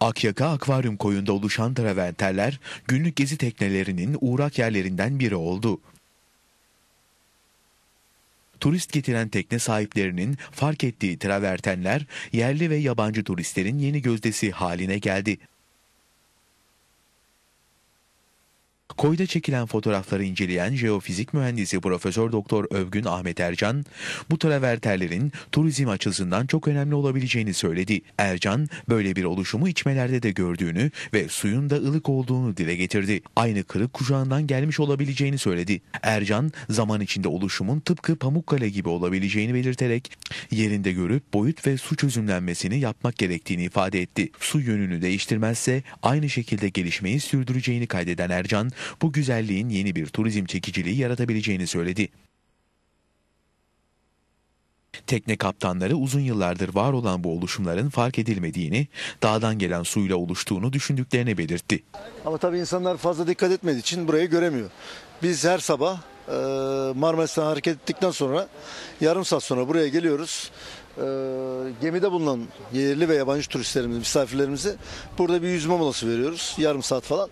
Akyaka Akvaryum koyunda oluşan travertenler günlük gezi teknelerinin uğrak yerlerinden biri oldu. Turist getiren tekne sahiplerinin fark ettiği travertenler yerli ve yabancı turistlerin yeni gözdesi haline geldi. Koyda çekilen fotoğrafları inceleyen jeofizik mühendisi Profesör Doktor Övgün Ahmet Ercan, bu traverterlerin turizm açısından çok önemli olabileceğini söyledi. Ercan, böyle bir oluşumu içmelerde de gördüğünü ve suyun da ılık olduğunu dile getirdi. Aynı kırık kuşağından gelmiş olabileceğini söyledi. Ercan, zaman içinde oluşumun tıpkı Pamukkale gibi olabileceğini belirterek, yerinde görüp boyut ve su çözümlenmesini yapmak gerektiğini ifade etti. Su yönünü değiştirmezse aynı şekilde gelişmeyi sürdüreceğini kaydeden Ercan, bu güzelliğin yeni bir turizm çekiciliği yaratabileceğini söyledi. Tekne kaptanları uzun yıllardır var olan bu oluşumların fark edilmediğini, dağdan gelen suyla oluştuğunu düşündüklerini belirtti. Ama tabii insanlar fazla dikkat etmediği için burayı göremiyor. Biz her sabah e, Marmaris'ten hareket ettikten sonra yarım saat sonra buraya geliyoruz. E, gemide bulunan yerli ve yabancı turistlerimizi, misafirlerimizi burada bir yüzme molası veriyoruz. Yarım saat falan.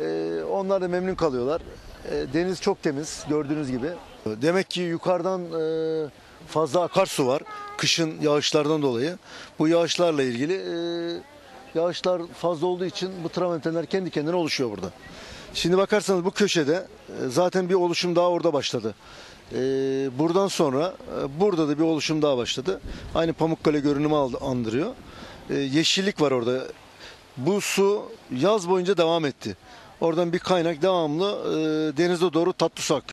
E, onlar da memnun kalıyorlar. E, deniz çok temiz gördüğünüz gibi. Demek ki yukarıdan e, fazla akarsu var. Kışın yağışlardan dolayı. Bu yağışlarla ilgili e, yağışlar fazla olduğu için bu travertenler kendi kendine oluşuyor burada. Şimdi bakarsanız bu köşede e, zaten bir oluşum daha orada başladı. E, buradan sonra e, burada da bir oluşum daha başladı. Aynı Pamukkale görünümü andırıyor. Yeşillik var orada. Bu su yaz boyunca devam etti. Oradan bir kaynak devamlı e, denize doğru tatlı su aktı.